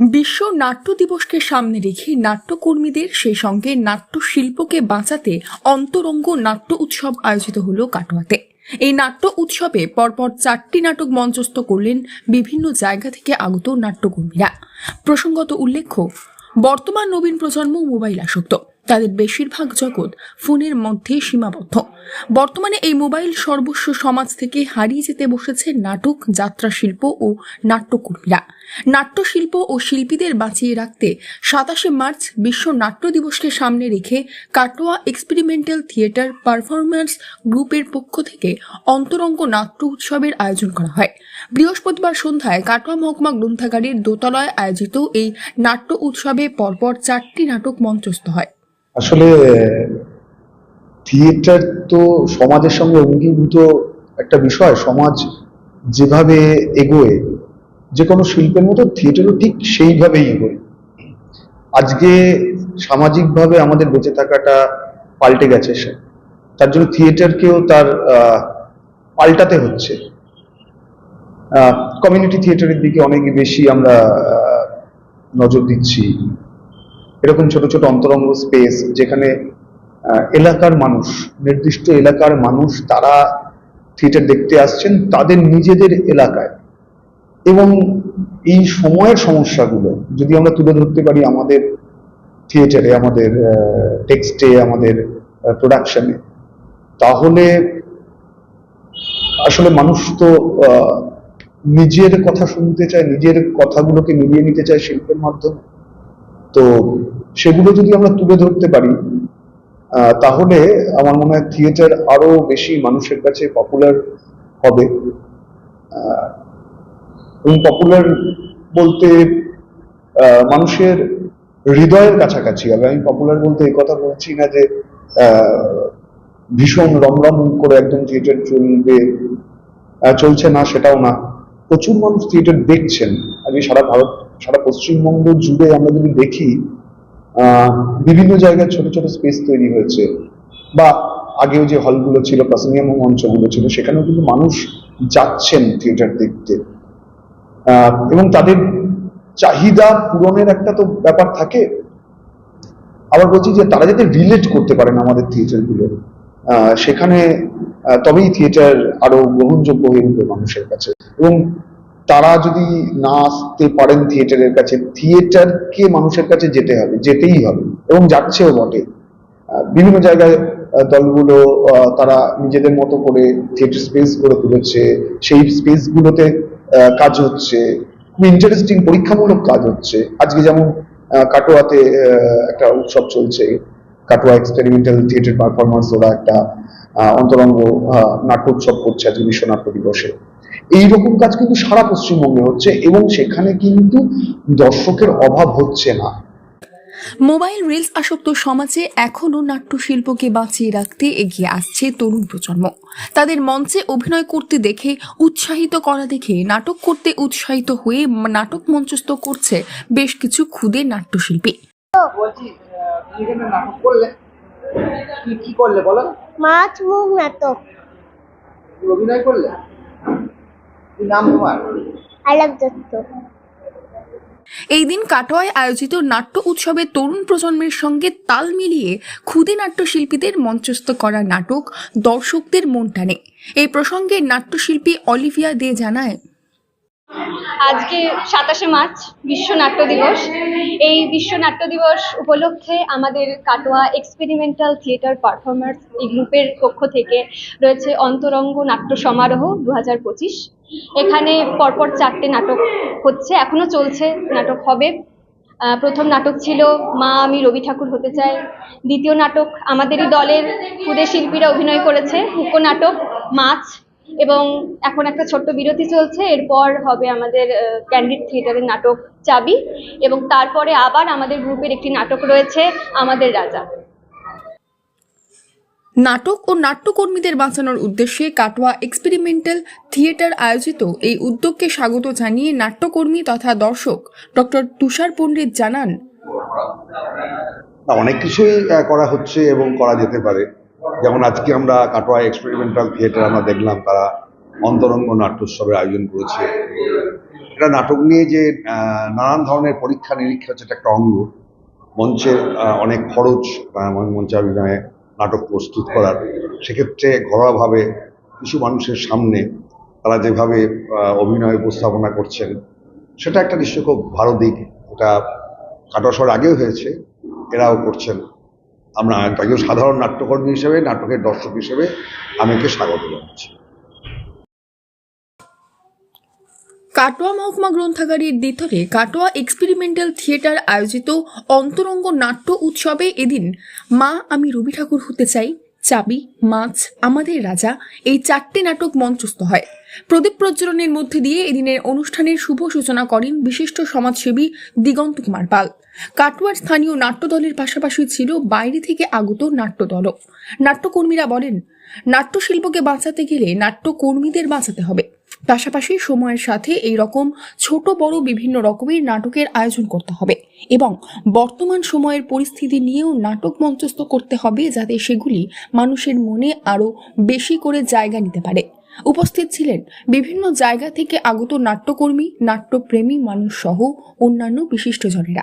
বিশ্ব নাট্য দিবসকে সামনে রেখে নাট্যকর্মীদের সেই সঙ্গে নাট্যশিল্পকে বাঁচাতে অন্তরঙ্গ নাট্য উৎসব আয়োজিত হলো কাটোয়াতে। এই নাট্য উৎসবে পরপর চারটি নাটক মঞ্চস্থ করলেন বিভিন্ন জায়গা থেকে আগত নাট্যকর্মীরা। প্রসঙ্গত উল্লেখ্য, বর্তমান নবীন প্রজন্ম মোবাইল আসক্ত। তাদের বেশিরভাগ জগৎ ফোনের মধ্যে সীমাবদ্ধ। বর্তমানে এই মোবাইল সর্বস্ব সমাজ থেকে হারিয়ে যেতে বসেছে নাটক, যাত্রা শিল্প ও নাট্যকর্মীরা। নাট্যশিল্প ও শিল্পীদের বাঁচিয়ে রাখতে সাতাশে মার্চ বিশ্ব নাট্য দিবসকে সামনে রেখে কাটোয়া এক্সপেরিমেন্টাল থিয়েটার পারফরম্যান্স গ্রুপের পক্ষ থেকে অন্তরঙ্গ নাট্য উৎসবের আয়োজন করা হয়। বৃহস্পতিবার সন্ধ্যায় কাটোয়া মহকুমা গ্রন্থাগারের দোতলায় আয়োজিত এই নাট্য উৎসবে পরপর চারটি নাটক মঞ্চস্থ হয়। আসলে থিয়েটার তো সমাজের সঙ্গে অঙ্গীভূত একটা বিষয়। সমাজ যেভাবে এগোয় যে কোনো শিল্পের মতো থিয়েটারও ঠিক সেইভাবেই এগোয়। আজকে সামাজিকভাবে আমাদের বেঁচে থাকাটা পাল্টে গেছে সে। তার জন্য থিয়েটারকেও তার পাল্টাতে হচ্ছে। কমিউনিটি থিয়েটারের দিকে অনেক বেশি আমরা নজর দিচ্ছি। এরকম ছোট ছোট অন্তরঙ্গ স্পেস যেখানে এলাকার মানুষ, নির্দিষ্ট এলাকার মানুষ তারা থিয়েটার দেখতে আসছেন তাদের নিজেদের এলাকায়। এবং এই সময়ের সমস্যাগুলো, যদি আমরা তুলে ধরতে পারি আমাদের থিয়েটারে আমাদের টেক্সটে আমাদের প্রোডাকশনে তাহলে আসলে মানুষ তো নিজের কথা শুনতে চায়, নিজের কথাগুলোকে মিলিয়ে নিতে চায় শিল্পের মাধ্যমে। তো সেগুলো যদি আমরা তুলে ধরতে পারি তাহলে আমার মনে হয় থিয়েটার আরও বেশি মানুষের কাছে পপুলার হবে। পপুলার বলতে মানুষের হৃদয়ের কাছাকাছি। হবে আমি পপুলার বলতে এই কথা বলছি না যে ভীষণ রমরম করে একদম থিয়েটার চলবে চলছে না সেটাও না। প্রচুর মানুষ থিয়েটার দেখছেন। আজকে সারা ভারত সারা পশ্চিমবঙ্গ জুড়ে আমরা যদি দেখি বিভিন্ন জায়গায় ছোট ছোট স্পেস তৈরি হয়েছে। বা আগেও যে হলগুলো ছিল প্রাসঙ্গিক মঞ্চগুলো ছিল, সেখানেও কিন্তু মানুষ যাচ্ছেন থিয়েটার দেখতে। এবং তাদের চাহিদা পূরণের একটা তো ব্যাপার থাকে। আবার বলছি যে তারা যাতে রিলেট করতে পারেন আমাদের থিয়েটারগুলো সেখানে তবেই থিয়েটার আরও গ্রহণযোগ্য হয়ে উঠবে মানুষের কাছে। এবং তারা যদি না আসতে পারেন থিয়েটারের কাছে, থিয়েটারকে মানুষের কাছে যেতে হবে, যেতেই হবে এবং যাচ্ছেও বটে। বিভিন্ন জায়গায় দলগুলো তারা নিজেদের মতো করে থিয়েটার স্পেস গড়ে তুলেছে, সেই স্পেসগুলোতে কাজ হচ্ছে খুব ইন্টারেস্টিং পরীক্ষামূলক কাজ হচ্ছে। আজকে যেমন কাটোয়াতে একটা উৎসব চলছে কাটোয়া এক্সপেরিমেন্টাল থিয়েটার পারফরমেন্স ওরা একটা অন্তরঙ্গ আহ, নাট্য উৎসব করছে আজকে বিশ্ব নাট্য দিবসে এইরকম কাজ কিন্তু সারা পশ্চিমবঙ্গে হচ্ছে এবং সেখানে কিন্তু দর্শকের অভাব হচ্ছে না। মোবাইল রিলস আসক্ত সমাজে এখনও নাট্যশিল্পকে বাঁচিয়ে রাখতে এগিয়ে আসছে তরুণ প্রজন্ম। তাদের মঞ্চে অভিনয় করতে দেখে উৎসাহিত করা দেখে নাটক করতে উৎসাহিত হয়ে নাটক মঞ্চস্থ করছে বেশ কিছু ক্ষুদে নাট্যশিল্পী। এখানে নাটক করলে কি কি করলে বলো মাছ মুখ নাটক। অভিনয় করলে? কি নাম তোমার? আলাপ দত্ত। এই দিন কাটোয়ায় আয়োজিত নাট্য উৎসবে তরুণ প্রজন্মের সঙ্গে তাল মিলিয়ে ক্ষুদে নাট্যশিল্পীদের মঞ্চস্থ করা নাটক দর্শকদের মন টানে। এই প্রসঙ্গে নাট্যশিল্পী অলিভিয়া দে জানায় আজকে সাতাশে মার্চ বিশ্ব নাট্য দিবস। এই বিশ্ব নাট্য দিবস উপলক্ষে আমাদের কাটোয়া এক্সপেরিমেন্টাল থিয়েটার পারফরমার্স এই গ্রুপের পক্ষ থেকে রয়েছে অন্তরঙ্গ নাট্য সমারোহ দু এখানে পরপর চারটে নাটক হচ্ছে, এখনও চলছে, নাটক হবে। প্রথম নাটক ছিল মা আমি রবি ঠাকুর হতে চাই। দ্বিতীয় নাটক আমাদেরই দলের, ক্ষুদে শিল্পীরা অভিনয় করেছে। হুকো নাটক মাছ এবং এখন একটা ছোট্ট বিরতি চলছে এরপর হবে আমাদের ক্যান্ডিড থিয়েটারের নাটক চাবি এবং তারপরে আবার আমাদের গ্রুপের একটি নাটক রয়েছে আমাদের রাজা। নাটক ও নাট্যকর্মীদের বাঁচানোর উদ্দেশ্যে কাটোয়া এক্সপেরিমেন্টাল থিয়েটার আয়োজিত এই উদ্যোগকে স্বাগত জানিয়ে নাট্যকর্মী তথা দর্শক ডক্টর তুষার পণ্ডিত জানান অনেক কিছুই করা হচ্ছে এবং করা যেতে পারে। যেমন আজকে আমরা কাটোয়া এক্সপেরিমেন্টাল থিয়েটার আমরা দেখলাম তারা অন্তরঙ্গ নাট্যোৎসবের আয়োজন করেছে। এটা নাটক নিয়ে যে নানান ধরনের পরীক্ষা নিরীক্ষা হচ্ছে একটা অঙ্গ। মঞ্চের অনেক খরচ আহ, মঞ্চে অভিনয়ে নাটক প্রস্তুত করার। সেক্ষেত্রে ঘরোয়াভাবে কিছু মানুষের সামনে তারা যেভাবে অভিনয় উপস্থাপনা করছেন সেটা একটা নিশ্চয় খুব ভালো দিক। এটা কাটাসর আগেও হয়েছে এরাও করছেন। আমরা একজন সাধারণ নাট্যকর্মী হিসেবে, নাটকের দর্শক হিসেবে আমি একে স্বাগত জানাচ্ছি। কাটোয়া মহকুমা গ্রন্থাগারের ভিতরে কাটোয়া এক্সপেরিমেন্টাল থিয়েটার আয়োজিত অন্তরঙ্গ নাট্য উৎসবে এদিন মা আমি রবি ঠাকুর হতে চাই, চাবি, মাছ, আমাদের রাজা, এই চারটি নাটক মঞ্চস্থ হয়। প্রদীপ প্রজ্বলনের মধ্যে দিয়ে এদিনের অনুষ্ঠানের শুভ সূচনা করেন বিশিষ্ট সমাজসেবী দিগন্ত কুমার পাল। কাটোয়ার স্থানীয় নাট্যদলের পাশাপাশি ছিল বাইরে থেকে আগত নাট্যদলও। নাট্যকর্মীরা বলেন, নাট্যশিল্পকে বাঁচাতে গেলে নাট্যকর্মীদের বাঁচাতে হবে। পাশাপাশি সময়ের সাথে এই রকম ছোট বড় বিভিন্ন রকমের নাটকের আয়োজন করতে হবে এবং বর্তমান সময়ের পরিস্থিতি নিয়েও নাটক মঞ্চস্থ করতে হবে যাতে সেগুলি মানুষের মনে আরও বেশি করে জায়গা নিতে পারে। উপস্থিত ছিলেন বিভিন্ন জায়গা থেকে আগত নাট্যকর্মী, নাট্যপ্রেমী মানুষ সহ অন্যান্য বিশিষ্টজনেরা।